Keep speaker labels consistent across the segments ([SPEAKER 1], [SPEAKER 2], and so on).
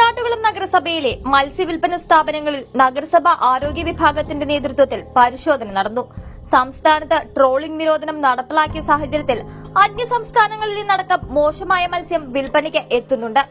[SPEAKER 1] നഗരസഭയിലെ മത്സ്യവില്പന സ്ഥാപനങ്ങളിൽ നഗരസഭ ആരോഗ്യ വിഭാഗത്തിന്റെ നേതൃത്വത്തിൽ പരിശോധന നടന്നു. സംസ്ഥാനത്ത് ട്രോളിംഗ് നിരോധനം നടപ്പിലാക്കിയ സാഹചര്യത്തിൽ അന്യ സംസ്ഥാനങ്ങളിൽ നിന്നടക്കം മോശമായ മത്സ്യം വിൽപ്പനയ്ക്ക് എത്തുന്നുണ്ട്.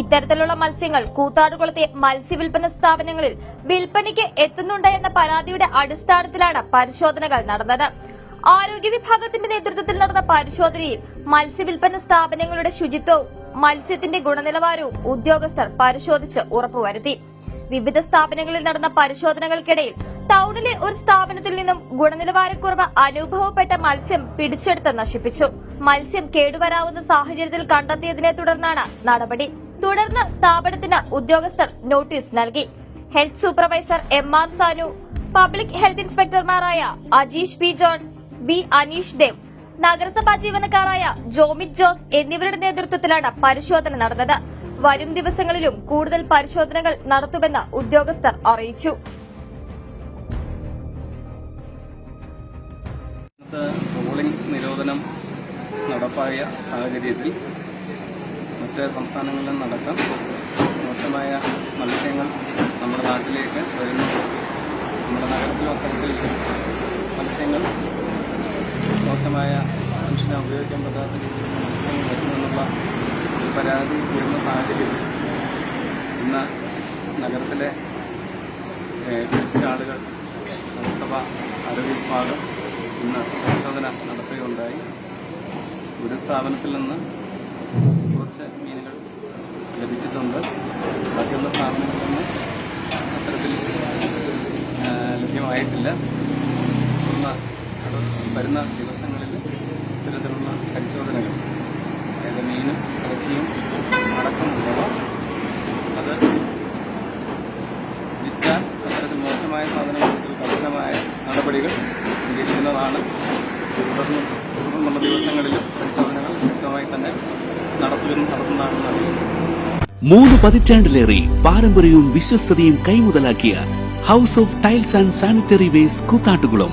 [SPEAKER 1] ഇത്തരത്തിലുള്ള മത്സ്യങ്ങൾ കൂത്താടുകുളത്തെ മത്സ്യവില്പന സ്ഥാപനങ്ങളിൽ വിൽപ്പനയ്ക്ക് എത്തുന്നുണ്ട് എന്ന പരാതിയുടെ അടിസ്ഥാനത്തിലാണ് പരിശോധനകൾ നടന്നത്. ആരോഗ്യ വിഭാഗത്തിന്റെ നേതൃത്വത്തിൽ നടന്ന പരിശോധനയിൽ മത്സ്യവില്പന സ്ഥാപനങ്ങളുടെ ശുചിത്വവും മത്സ്യത്തിന്റെ ഗുണനിലവാരവും ഉദ്യോഗസ്ഥർ പരിശോധിച്ച് ഉറപ്പുവരുത്തി. വിവിധ സ്ഥാപനങ്ങളിൽ നടന്ന പരിശോധനകൾക്കിടയിൽ ടൌണിലെ ഒരു സ്ഥാപനത്തിൽ നിന്നും ഗുണനിലവാരക്കുറവ് അനുഭവപ്പെട്ട മത്സ്യം പിടിച്ചെടുത്ത് നശിപ്പിച്ചു. മത്സ്യം കേടുവരാവുന്ന സാഹചര്യത്തിൽ കണ്ടെത്തിയതിനെ തുടർന്നാണ് നടപടി. തുടർന്ന് സ്ഥാപനത്തിന് ഉദ്യോഗസ്ഥർ നോട്ടീസ് നൽകി. Health supervisor M R Sanu public health ഇൻസ്പെക്ടർമാരായ Ajeesh P John V Aneesh Dev നഗരസഭാ ജീവനക്കാരായ ജോമിത് ജോസ് എന്നിവരുടെ നേതൃത്വത്തിലാണ് പരിശോധന നടന്നത്. വരും ദിവസങ്ങളിലും കൂടുതൽ പരിശോധനകൾ നടത്തുമെന്ന് ഉദ്യോഗസ്ഥർ അറിയിച്ചു.
[SPEAKER 2] ട്രോളിംഗ് നിരോധനം നടപ്പായ സാഹചര്യത്തിൽ മറ്റ് സംസ്ഥാനങ്ങളിൽ നടക്കാം. മോശമായ മത്സ്യങ്ങൾ നമ്മുടെ നാട്ടിലേക്ക് വരുന്നു. നമ്മുടെ നഗരത്തിലും അത്തരത്തിൽ മത്സ്യങ്ങൾ മോശമായ മനുഷ്യനെ ഉപയോഗിക്കാൻ പറ്റാത്ത രീതിയിലുള്ള മത്സ്യങ്ങൾ പരാതി വരുന്ന സാഹചര്യത്തിൽ ഇന്ന് നഗരത്തിലെ ആളുകൾ നഗരസഭ ആരോഗ്യ വിഭാഗം ഇന്ന് പരിശോധന നടത്തുകയുണ്ടായി. ഒരു സ്ഥാപനത്തിൽ നിന്ന് കുറച്ച് മീനുകൾ ലഭിച്ചിട്ടുണ്ട്. ബാക്കിയുള്ള സ്ഥാപനങ്ങളിൽ നിന്ന് അത്തരത്തിൽ ലഭ്യമായിട്ടില്ല. വരുന്ന ദിവസങ്ങളിൽ ഇത്തരത്തിലുള്ള പരിശോധനകൾ അതായത് മീനും ഇറച്ചിയും അടക്കമുള്ളവ അത് വിറ്റാൻ അത്തരത്തിൽ മോശമായ സാധനങ്ങൾക്ക് കർശനമായ നടപടികൾ സ്വീകരിക്കുന്നതാണ്. തുടർന്ന് തുടർന്നുള്ള ദിവസങ്ങളിൽ പരിശോധനകൾ ശക്തമായി തന്നെ നടത്തുകയും നടത്തുന്നതാണെന്ന് അറിയുന്നു.
[SPEAKER 3] മൂന്ന് പതിറ്റാണ്ടിലേറെ പാരമ്പര്യവും വിശ്വസ്തതയും കൈമുതലാക്കിയ house of tiles and sanitary waste Koothattukulam